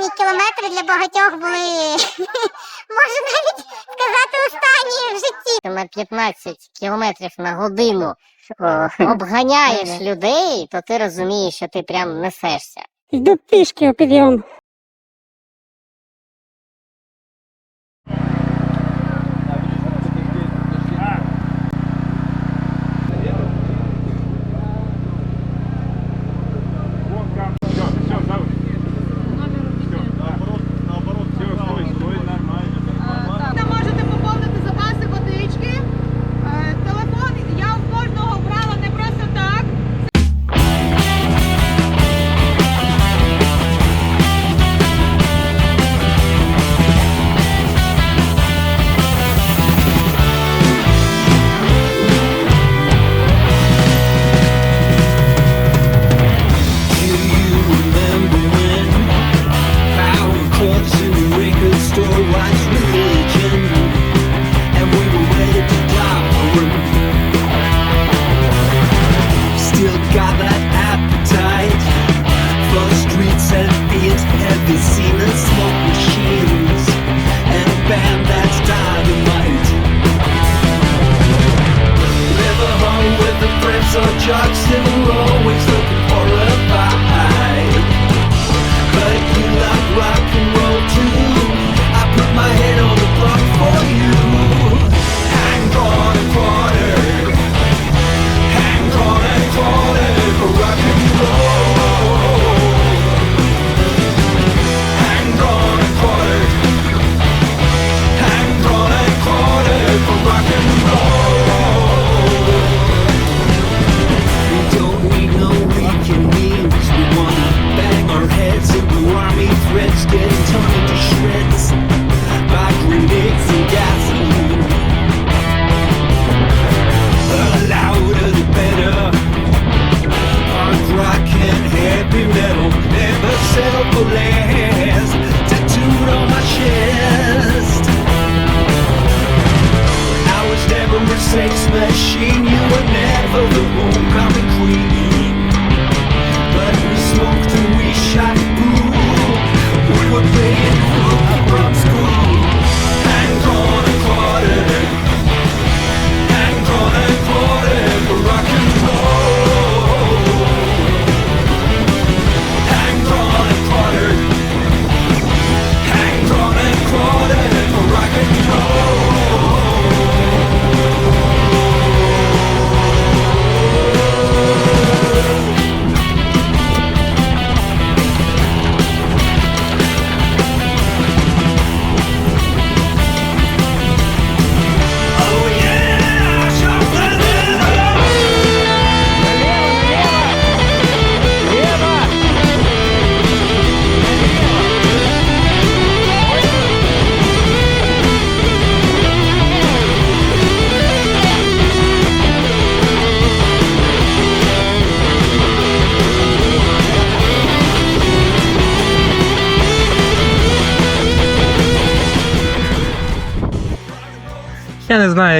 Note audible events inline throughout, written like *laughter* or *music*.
останні кілометри для багатьох були, *laughs* можна навіть сказати, останні в житті. Ти на 15 кілометрів на годину обганяєш людей, то ти розумієш, що ти прям несешся. Йду пішки у підйом.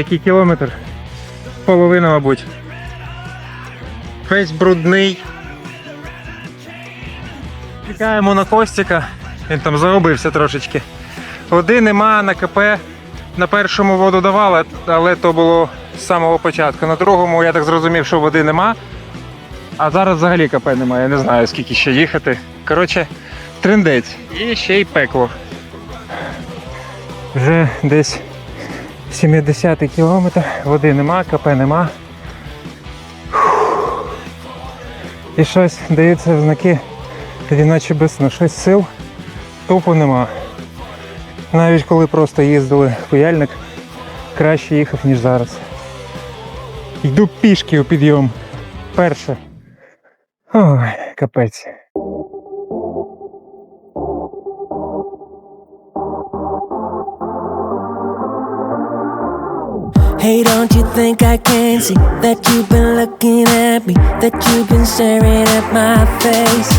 Який кілометр. Половина, мабуть. Весь брудний. Чекаємо на Костіка. Він там загубився трошечки. Води нема на КП. На першому воду давали, але то було з самого початку. На другому я так зрозумів, що води нема. А зараз взагалі КП немає. Я не знаю, скільки ще їхати. Коротше, трендець. І ще й пекло. Вже десь 70 кілометр, води нема, КП нема. І щось даються знаки, наче без ну, щось сил тупо нема. Навіть коли просто їздили в куяльник, краще їхав, ніж зараз. Йду пішки у підйом. Перше. Ой, капець. Hey, don't you think I can see that you've been looking at me? That you've been staring at my face?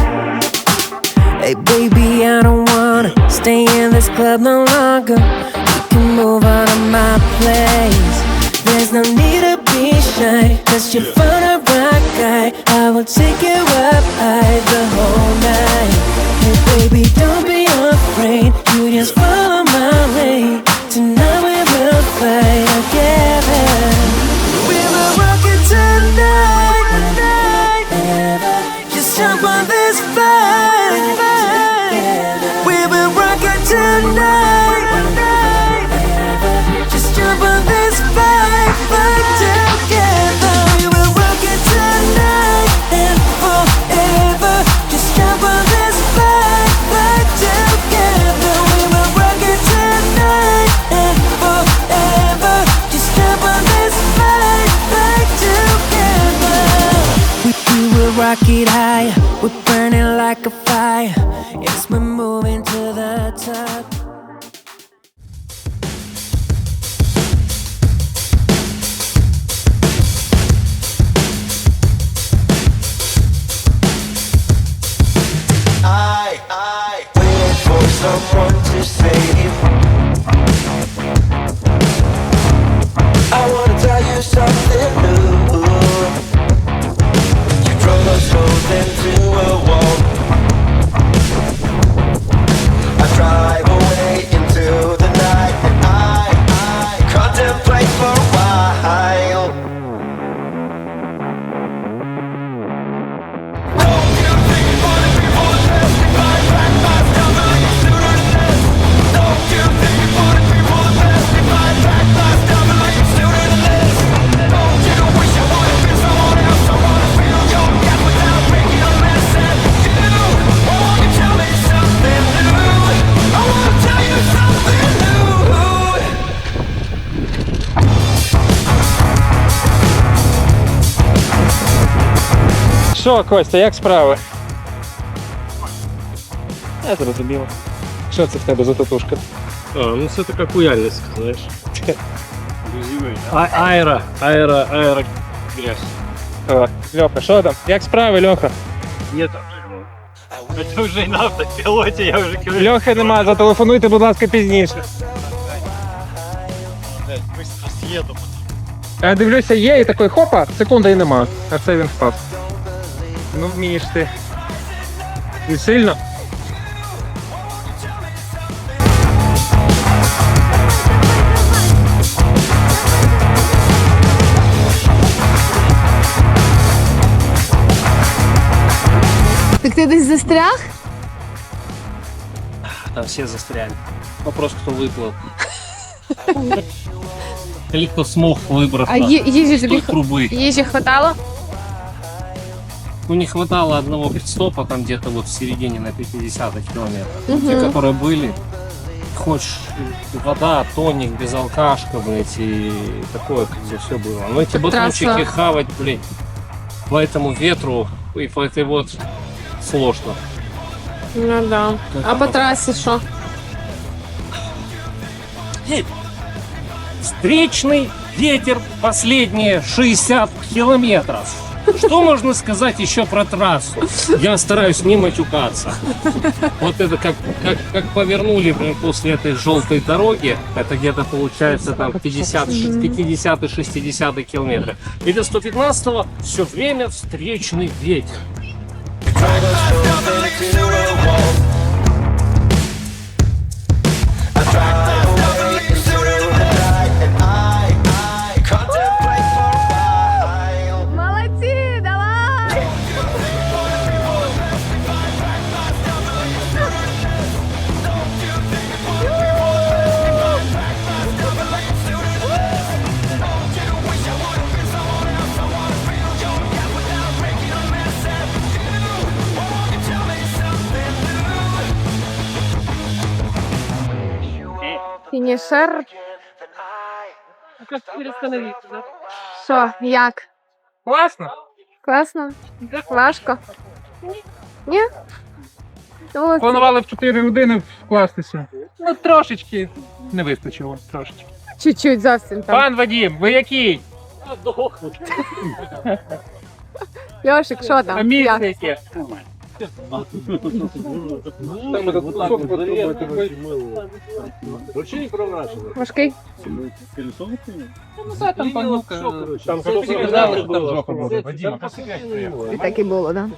Hey, baby, I don't wanna stay in this club no longer. You can move on to my place. There's no need to be shy, cause you're fun a rock guy. I will take you up high the whole night. Hey, baby, don't be moving Що, Костя, як справи? Я зрозуміло. Що це в тебе за татушка? А, ну це така куяльність, знаєш. А, аеро, аеро, аеро грязь. О, Льоха, що там? Як справи, Льоха? Є там. Це вже й на автопілоті, я вже кажу. Льохи нема, зателефонуйте, будь ласка, пізніше. Быстро съеду. Я дивлюся, є і такий хопа, секунда і нема. А це він впав. Ну вмієш ти. І сильно? Так ти десь застряг? Там все застряли. Вопрос, кто выплыл. Или кто смог выбраться А ї- їжі из той тобі трубы. їжі хватало? Ну, не хватало одного пидстопа там где-то вот в середине на 50 километров. Те, Угу. которые были, хочешь вода, тоник, безалкашка, блядь, и такое, где все было. Но эти батончики хавать, блядь, по этому ветру и по этой вот сложно. Ну да. А по трасі що? Встречный ветер последние 60 километров. Что можно сказать еще про трассу? Я стараюсь не матюкаться. Вот это как, как, как повернули блин, после этой желтой дороги, это где-то получается там 50, 50 60 километры. И до 115 все время встречный ветер. Фінішер. Що, як? Класно. Класно? Важко? Ні? Ну, Планували в 4 години вкластися. Ну, трошечки не вистачило. Трошечки. чуть-чуть зовсім там. Пан Вадім, ви який? Льошик, що там? А там? місце Як? яке? Важкий? Там панука. Там казали, що там жопа буде. Вадим, І так і було, так?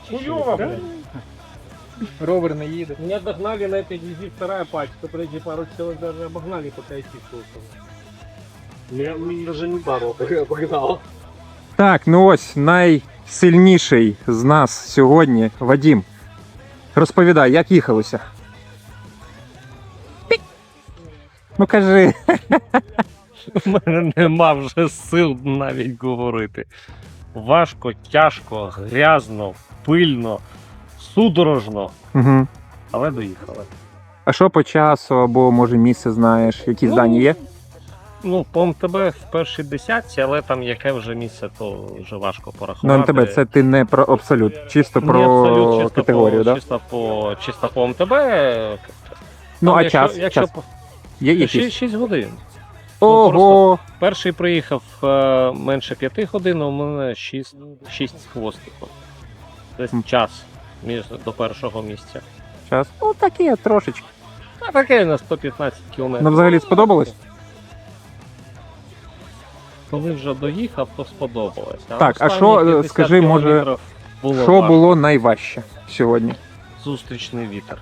Ровер не їде. Меня догнали на этой грязи вторая пачка, прежде пару человек даже обогнали, пока идти слушал. Я даже не пару обогнал. Так, ну ось найсильніший з нас сьогодні Вадім. Розповідай, як їхалося? Ну кажи. У мене нема вже сил навіть говорити. Важко, тяжко, грязно, пильно, судорожно, Угу. але доїхали. А що по часу, або може місце знаєш, якісь Ну, дані є? Ну, по МТБ в першій десятці, але там яке вже місце, то вже важко Ну, порахувати. МТБ, це ти не про абсолют, чисто Ні, про абсолют, чисто категорію, по, да? чисто по чисто по МТБ. Ну, Там, а якщо, час? Якщо час. Є Шість, якісь? 6 годин. Ого! Перший приїхав е, менше 5 годин, а у мене 6, 6 з хвостиком. Десь час між до першого місця. Час. Ну, таке трошечки. А таке на 115 кілометрів. Ну, взагалі сподобалось? Коли вже доїхав, то сподобалось. А Так, а останні що, е, 50 скажи, може, кілометрів було Що важко. було найважче сьогодні? Зустрічний вітер.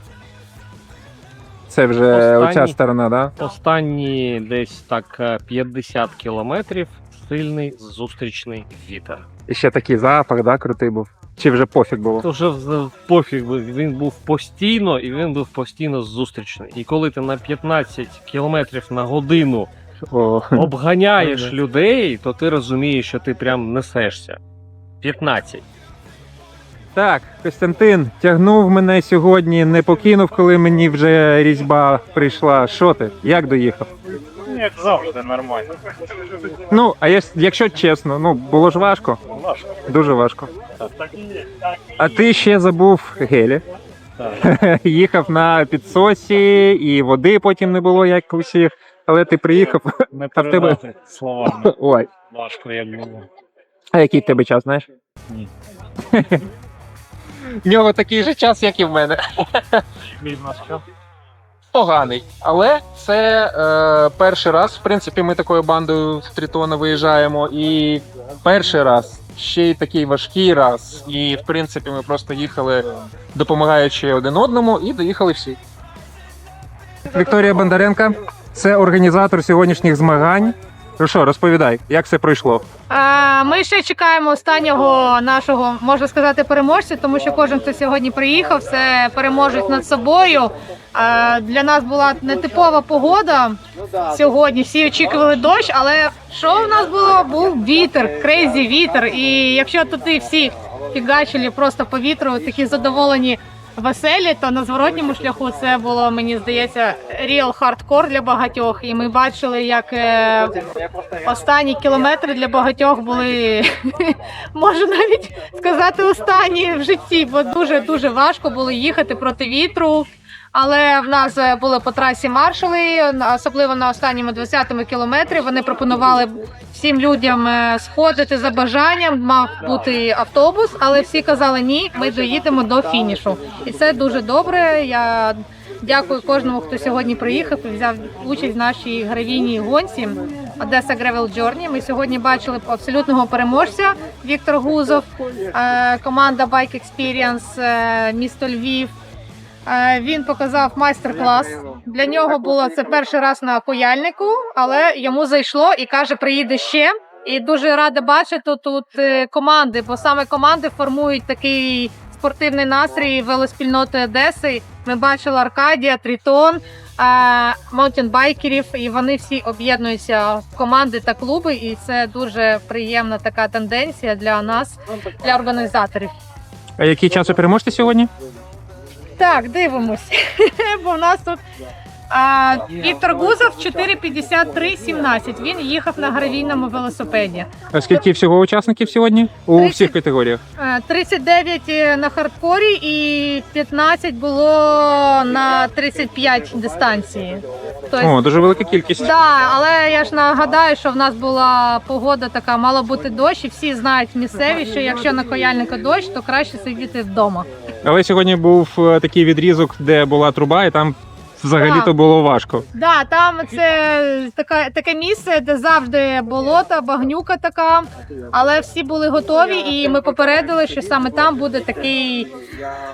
Це вже Останній. оця сторона, да? Останні десь так е, 50 кілометрів сильний зустрічний вітер. І ще такий запах, да, крутий був. Чи вже пофіг було? То вже пофіг, би, він був постійно і він був постійно зустрічний. І коли ти на 15 кілометрів на годину О. обганяєш людей, то ти розумієш, що ти прям несешся. 15. Так, Костянтин тягнув мене сьогодні, не покинув, коли мені вже різьба прийшла. Що ти? Як доїхав? Як завжди, нормально. Ну, а я- якщо чесно, ну було ж важко. Важко. Дуже важко. Так і є. А ти ще забув гелі. *laughs* Їхав на підсосі, і води потім не було, як у всіх. Але ти приїхав. Не А в тебе- словами. *laughs* Ой, Важко як було. а який в тебе час, знаєш? Ні. *laughs* В нього такий же час, як і в мене. *laughs* Мій в нас? Поганий. Але це е, перший раз, в принципі, ми такою бандою в Тритона виїжджаємо. І перший раз, ще й такий важкий раз. І в принципі, ми просто їхали, допомагаючи один одному, і доїхали всі. Вікторія Бондаренка це організатор сьогоднішніх змагань. Ну що, розповідай, як все пройшло? А, Ми ще чекаємо останнього нашого, можна сказати, переможця, тому що кожен, хто сьогодні приїхав, це переможець над собою. А, Для нас була нетипова погода сьогодні. Всі очікували дощ, але що в нас було? Був вітер, крейзі вітер. І якщо тут всі фігачили просто по вітру, такі задоволені. Веселі, то на зворотньому шляху це було, мені здається, ріал хардкор для багатьох. І ми бачили, як е, останні кілометри для багатьох були, *laughs* можу навіть сказати, останні в житті, бо дуже дуже важко було їхати проти вітру. Але в нас е, були по трасі маршали, особливо на останньому 20-му кілометрі. Вони пропонували всім людям е, сходити за бажанням. Мав бути автобус, але всі казали ні, ми доїдемо до фінішу. І це дуже добре. Я дякую кожному, хто сьогодні приїхав і взяв участь в нашій гравійній гонці Одеса Gravel Journey. Ми сьогодні бачили абсолютного переможця Віктор Гузов, е, команда Bike Experience, місто Львів. Е, Він показав майстер-клас. Для нього було це перший раз на паяльнику, але йому зайшло і каже, приїде ще. І дуже рада бачити тут е, команди, бо саме команди формують такий спортивний настрій велоспільноти Одеси. Ми бачили Аркадія, Трітон, маунтінбайкерів, і вони всі об'єднуються в команди та клуби. І це дуже приємна така тенденція для нас, для організаторів. А який час у переможці сьогодні? Так, дивимось. *laughs* Бо в нас тут а, Віктор Гузов 4.53.17. Він їхав на гравійному велосипеді. А скільки всього учасників сьогодні? У Тридцять. всіх категоріях. Е, 39 на хардкорі і 15 було на 35 дистанції. Тобто, О, дуже велика кількість. Да, але я ж нагадаю, що в нас була погода така, мало бути дощ, і всі знають місцеві, що якщо на кояльнику дощ, то краще сидіти вдома. Але сьогодні був е, такий відрізок, де була труба, і там взагалі-то Так. було важко. Да, там це таке, таке місце, де завжди болота, багнюка така. Але всі були готові, і ми попередили, що саме там буде такий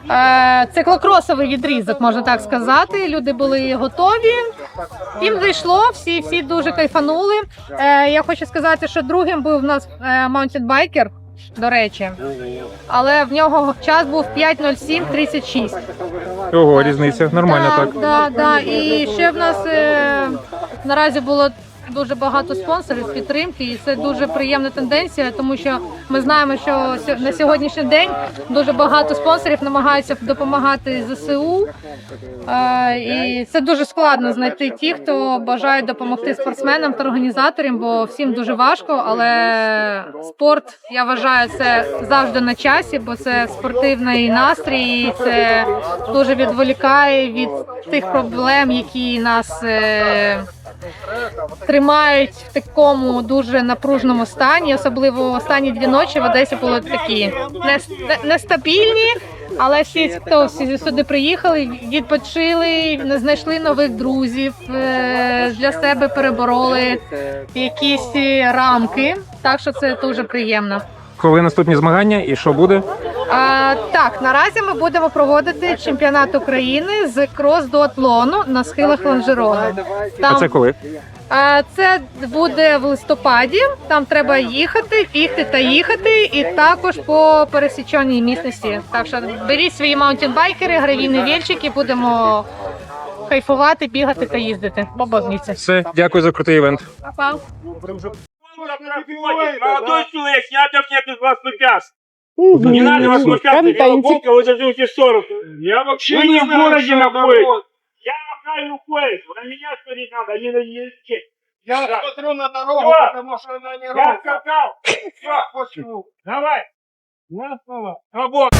е, циклокросовий відрізок, можна так сказати. Люди були готові. Їм зайшло, всі, всі дуже кайфанули. Е, я хочу сказати, що другим був у нас маунтінбайкер, до речі. Але в нього час був 5.07.36. Ого, різниця. Нормально так. Да, да. І ще в нас е, наразі було дуже багато спонсорів підтримки, і це дуже приємна тенденція, тому що ми знаємо, що на сьогоднішній день дуже багато спонсорів намагаються допомагати ЗСУ. Е, І це дуже складно знайти ті, хто бажають допомогти спортсменам та організаторам, бо всім дуже важко. Але спорт я вважаю це завжди на часі, бо це спортивний настрій, і це дуже відволікає від тих проблем, які нас. Тримають в такому дуже напруженому стані, особливо останні дві ночі в Одесі були такі нестабільні, але всі, хто всі сюди приїхали, відпочили, знайшли нових друзів, е, для себе перебороли якісь рамки. Так що це дуже приємно. Коли наступні змагання і що буде? А, так, наразі ми будемо проводити чемпіонат України з крос-дуатлону на схилах Ланжерону. А це коли? а, це буде в листопаді. Там треба їхати, бігти та їхати, і також по пересіченій місності. Так що беріть свої маунтінбайкери, гравійні вільчики, будемо кайфувати, бігати та їздити. Побавніться. Все, дякую за крутий івент. Па-па. Молодой человек, снято все без вас препятствий. Не надо вас смущаться, голубовка, вы зажмите в сторону. Я вообще не в городе находитесь. Я махаю рукой, на меня смотреть надо, не на языке. Я смотрю на дорогу, потому что она не Я скакал. Все, почему? Давай. На слово. Работа.